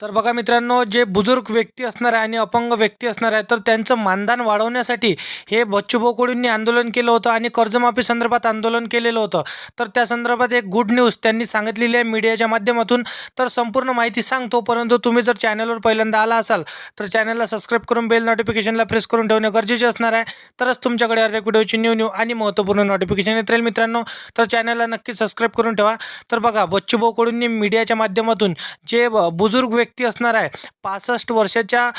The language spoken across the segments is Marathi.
तर बघा मित्रांनो जे बुजुर्ग व्यक्ती असणार आहे आणि अपंग व्यक्ती असणार आहे तर त्यांचं मानधन वाढवण्यासाठी हे बच्चूभाऊ कडूंनी आंदोलन केलं होतं आणि कर्जमाफी संदर्भात आंदोलन केलेलं होतं. तर त्या संदर्भात एक गुड न्यूज त्यांनी सांगितलेली आहे मीडियाच्या माध्यमातून. तर संपूर्ण माहिती सांगतो परंतु तुम्ही जर चॅनलवर पहिल्यांदा आला असाल तर चॅनलला सबस्क्राईब करून बेल नोटिफिकेशनला प्रेस करून ठेवणे गरजेचे असणार आहे. तरच तुमच्याकडे हर व्हिडिओची न्यू न्यू आणि महत्त्वपूर्ण नोटिफिकेशन येत राहील मित्रांनो. तर चॅनलला नक्की सबस्क्राईब करून ठेवा. तर बघा बच्चूभाऊ कडूंनी मीडियाच्या माध्यमातून जे बुजुर्ग व्यक्ती व्यक्ती असणार आहे. पासष्ट वर्षाच्या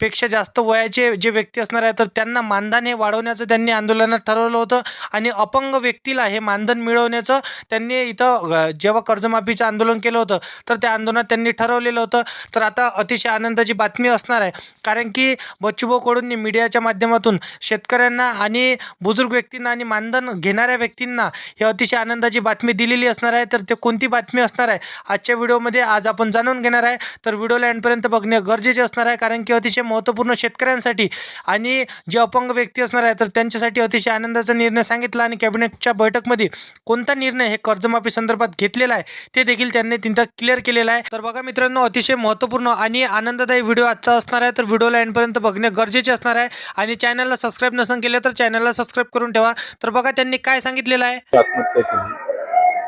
पेक्षा जास्त वयाचे जे व्यक्ती असणार आहे तर त्यांना मानधन हे वाढवण्याचं त्यांनी आंदोलनात ठरवलं होतं. आणि अपंग व्यक्तीला हे मानधन मिळवण्याचं त्यांनी इथं जेव्हा कर्जमाफीचं आंदोलन केलं होतं तर त्या आंदोलनात त्यांनी ठरवलेलं होतं. तर आता अतिशय आनंदाची बातमी असणार आहे. कारण की बच्चूभाऊ कडूंनी मीडियाच्या माध्यमातून शेतकऱ्यांना आणि बुजुर्ग व्यक्तींना आणि मानधन घेणाऱ्या व्यक्तींना हे अतिशय आनंदाची बातमी दिलेली असणार आहे. तर ते कोणती बातमी असणार आहे? आजच्या व्हिडिओमध्ये आज आपण जाणून घेणार आहे. तर व्हिडिओला एंडपर्यंत बघणे गरजेचे असणार आहे कारण की अतिशय महत्त्वपूर्ण शेतकऱ्यांसाठी आणि जे अपंग व्यक्ती असणार आहे तर त्यांच्यासाठी अतिशय आनंदाचा निर्णय सांगितला आणि कॅबिनेटच्या बैठकमध्ये कोणता निर्णय हे कर्जमाफी संदर्भात घेतलेला आहे ते देखील त्यांनी तिथं क्लिअर केलेलं आहे. तर बघा मित्रांनो अतिशय महत्त्वपूर्ण आणि आनंददायी व्हिडिओ आजचा असणार आहे तर व्हिडिओला एंडपर्यंत बघणे गरजेचे असणार आहे. आणि चॅनलला सबस्क्राईब नसेल केलं तर चॅनलला सबस्क्राईब करून ठेवा. तर बघा त्यांनी काय सांगितलेलं आहे.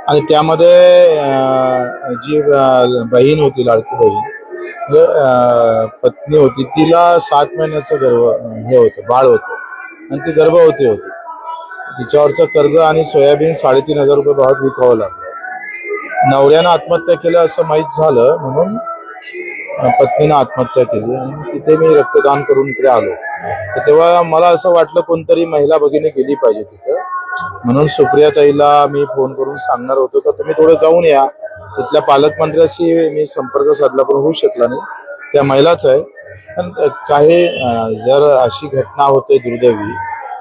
आणि त्यामध्ये जी बहीण होती लाडकी बहीण म्हणजे, पत्नी होती तिला सात महिन्याचं गर्भ हे होतं बाळ होतं. आणि ती गर्भवती होती. तिच्यावरचं कर्ज आणि सोयाबीन साडेतीन हजार रुपये भावात विकावं लागलं. नवऱ्यानं आत्महत्या केलं असं माहीत झालं म्हणून पत्नीनं आत्महत्या केली आणि तिथे मी रक्तदान करून इकडे आलो. तर तेव्हा मला असं वाटलं कोणतरी महिला भगिनी गेली पाहिजे तिथं. म्हणून सुप्रियाताईला मी फोन करून सांगणार होतो का तुम्ही थोडं जाऊन या. तिथल्या पालकमंत्र्याशी मी संपर्क साधला पण होऊ शकला नाही. त्या महिलाच आहे. पण काही जर अशी घटना होते दुर्दैवी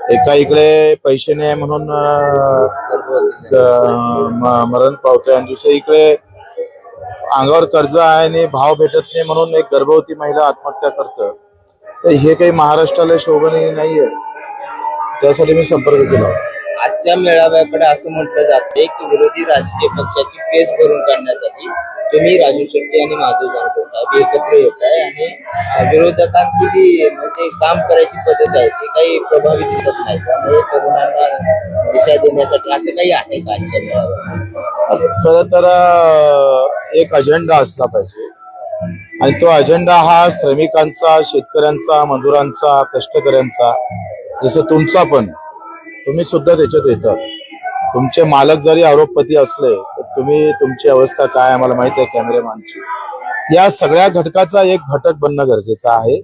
एका इकडे पैसे नाही म्हणून मरण पावते आणि दुसऱ्या इकडे अंगावर कर्ज आहे आणि भाव भेटत नाही म्हणून एक गर्भवती महिला आत्महत्या करतं. तर हे काही महाराष्ट्राला शोभनीय नाहीये. त्यासाठी मी संपर्क केला. आजच्या मेळाव्याकडे असं म्हटलं जाते की विरोधी राजकीय पक्षाची पेस भरून काढण्यासाठी तुम्ही राजू शेट्टी आणि माधव जानकर साहेब एकत्र येत आहे आणि विरोधकांची जी म्हणजे काम करायची पद्धत आहे ती काही प्रभावी दिसत नाही. त्यामुळे तरुणांना दिशा देण्यासाठी असं काही आहे का आजच्या मेळाव्यात खर तर एक अजेंडा असला पाहिजे. आणि तो अजेंडा हा श्रमिकांचा शेतकऱ्यांचा मजुरांचा कष्टकऱ्यांचा जसं तुमचा पण तुम्ही सुद्धा त्याच्यात येतात. तुमचे मालक जरी आरोपपती असले तर तुम्ही तुमची अवस्था काय आम्हाला माहिती आहे कॅमेरेमॅनची या सगळ्या घटकाचा एक घटक बनणं गरजेचं आहे.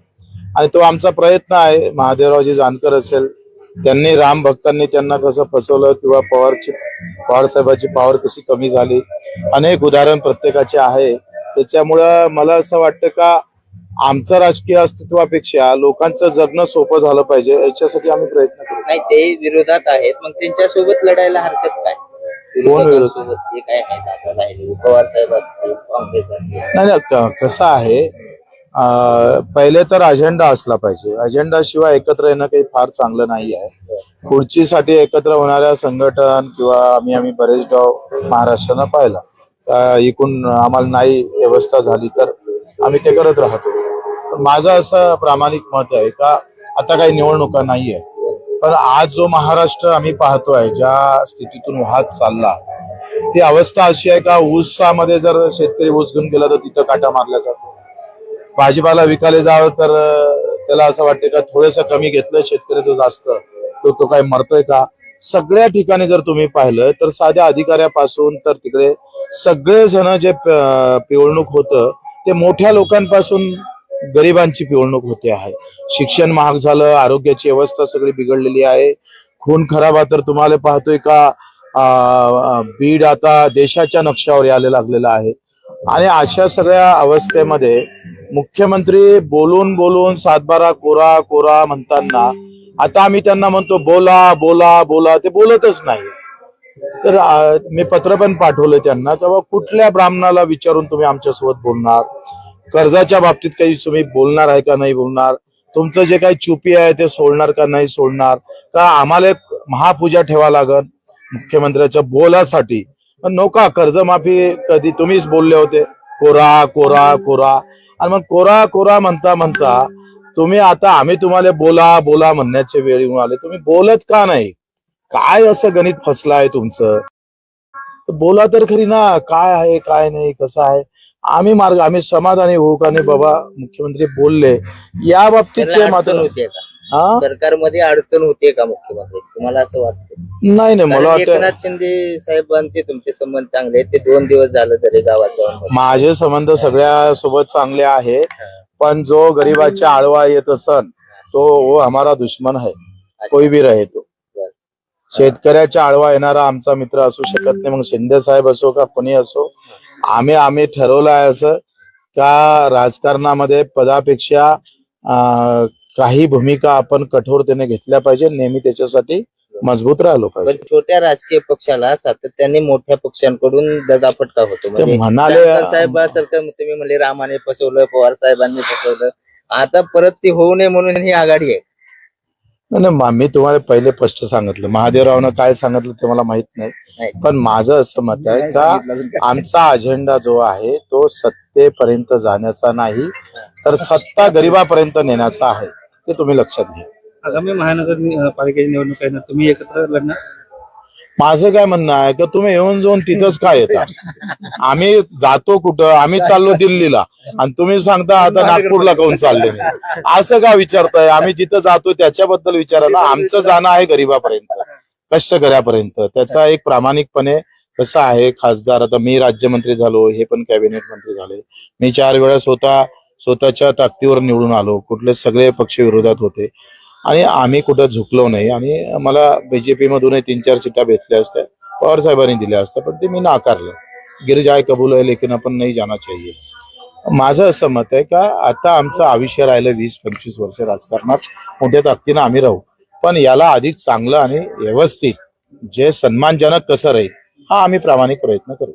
आणि तो आमचा प्रयत्न आहे महादेवरावजी जानकर असेल त्यांनी राम भक्तांनी त्यांना कसं फसवलं किंवा पवारची पवार साहेबांची पॉवर कशी कमी झाली. अनेक उदाहरण प्रत्येकाचे आहे. त्याच्यामुळं मला असं वाटतं का आमचं राजकीय अस्तित्वापेक्षा लोकांचं जगणं सोपं झालं पाहिजे याच्यासाठी आम्ही प्रयत्न करू. नाही ते विरोधात आहेत मग त्यांच्यासोबत लढायला हरकत काय? विरोधात? विरोधकांसोबत जे काय आहेत आता राहिले पवार साहेब असतील काँग्रेस असतील. नाही नाही क- कसं आहे अं, पहिले तर अजेंडा असला पाहिजे. अजेंडा शिवाय एकत्र येणं काही फार चांगलं नाही आहे. खुर्चीसाठी एकत्र होणाऱ्या संघटन किंवा आम्ही आम्ही बरेच डाव महाराष्ट्रानं पाहिला. इकून आम्हाला नाही व्यवस्था झाली तर आम्ही ते करत राहतो. पण माझं असं प्रामाणिक मत आहे का आता काही निवडणुका नाहीये. पण आज जो महाराष्ट्र आम्ही पाहतोय ज्या स्थितीतून वाहत चालला ती अवस्था अशी आहे का ऊसामध्ये जर शेतकरी ऊस घेऊन गेला तर तिथं काटा मारला जातो? भाजीपाला विकायला जावं तर त्याला असं वाटतं का थोडस कमी घेतलं शेतकऱ्याचं जास्त तो तो काय मरतोय का? सगळ्या ठिकाणी जर तुम्ही पाहिलं तर साध्या अधिकाऱ्यापासून तर तिकडे सगळे जण जे पिवळणूक होतं ते मोठ्या लोकांपासून गरिबांची पिवळणूक होते आहे. शिक्षण महाग झालं आरोग्याची अवस्था सगळी बिघडलेली आहे. खून खराबा तर तुम्हाला पाहतोय का बीड आता देशाच्या नक्षावर यायला लागलेला आहे. आणि अशा सगळ्या अवस्थेमध्ये मुख्यमंत्री बोलून बोलून सातबारा कोरा कोरा म्हणताना आता आम्ही त्यांना म्हणतो बोला बोला बोला ते बोलतच नाही. तर मी पत्र पण पाठवलं त्यांना तेव्हा कुठल्या ब्राह्मणाला विचारून तुम्ही आमच्यासोबत बोलणार? कर्जाच्या बाबतीत काही तुम्ही बोलणार आहे का नाही बोलणार? तुमचं जे काही चुपी आहे ते सोडणार का नाही सोडणार? का आम्हाला महापूजा ठेवा लागल मुख्यमंत्र्याच्या बोलासाठी. पण नका कर्जमाफी कधी तुम्हीच बोलले होते. कोरा कोरा कोरा. आणि मग कोरा कोरा म्हणता म्हणता तुम्ही आता आम्ही तुम्हाला बोला बोला म्हणण्याच्या वेळी येऊन आले. तुम्ही बोलत का नाही? काय असं गणित फसलं आहे तुमचं? बोला तर खरी ना काय आहे काय नाही कसं आहे? आम्ही मार्ग आम्ही समाधानी होऊ का? नाही बाबा मुख्यमंत्री बोलले. या बाबतीत ते मात्र होते का? हा? सरकारमध्ये अडचण होते का मुख्यमंत्री? तुम्हाला असं वाटतं नाही नाही मला कारण वाटतं एकनाथ शिंदे साहेबांचे तुमचे संबंध चांगले आहेत. ते दोन दिवस झालं तरी गावात जाऊन बसले. माझे संबंध सगळ्या सोबत चांगले आहे पण जो गरीबाच्या आळवा येत असन तो वो हमारा दुश्मन है कोई भी रहे तो. शेतकऱ्याच्या आळवा येणारा आमचा मित्र असू शकत नाही. मग शिंदे साहेब असो का कोणी असो आम्ही आम्ही ठरवलं आहे असं का राजकारणामध्ये पदापेक्षा काही भूमिका आपण कठोरतेने घेतल्या पाहिजे नेहमी त्याच्यासाठी मजबूत राहिलो पाहिजे. छोट्या राजकीय पक्षाला सातत्याने मोठ्या पक्षांकडून दगाफटका होतो. ते म्हणजे म्हणाले साहेबासारखं तुम्ही म्हणले रामाने फसवलं पवार साहेबांनी फसवलं. आता परत ती होऊ नये म्हणून ही आघाडी आहे. नाही नाही, मा- मी तुम्हाला पहिले स्पष्ट सांगितलं. महादेवरावनं काय सांगितलं ते मला माहीत नाही. पण माझं असं मत आहे का आमचा अजेंडा जो आहे तो सत्तेपर्यंत जाण्याचा नाही तर सत्ता गरिबापर्यंत नेण्याचा आहे. ते तुम्ही लक्षात घ्या. आगामी महानगर नि- पालिकेची निवडणूक आहे ना तुम्ही एकत्र लढणार? माझं काय म्हणणं आहे का तुम्ही येऊन जाऊन तिथंच काय येता. आम्ही जातो कुठं आम्ही चाललो दिल्लीला. आणि तुम्ही सांगता आता नागपूरला काऊन चालले नाही? असं का विचारताय? आम्ही जिथं जातो त्याच्याबद्दल विचारा ना आमचं जाणं आहे गरिबापर्यंत कष्टकऱ्यापर्यंत. त्याचा एक प्रामाणिकपणे कसं आहे खासदार. आता मी राज्यमंत्री झालो हे पण कॅबिनेट मंत्री झाले. मी चार वेळा स्वतः स्वतःच्या ताकदीवर निवडून आलो. कुठले सगळे पक्ष विरोधात होते. आणि आम्ही कुठं झुकलो नाही. आणि मला बीजेपी मधूनही तीन चार सीटा भेटल्या असत्या. पवार साहेबांनी दिल्या असत्या पण ते मी नाकारलं. गिरजाय कबूल आहे लेकिन आपण नाही जाना चाहिए. माझं असं मत आहे का आता आमचं आयुष्य राहिलं वीस पंचवीस वर्ष राजकारणात. मोठ्या ताकदीनं आम्ही राहू. पण याला अधिक चांगलं आणि व्यवस्थित जे सन्मानजनक कसं राहील हा आम्ही प्रामाणिक प्रयत्न करू.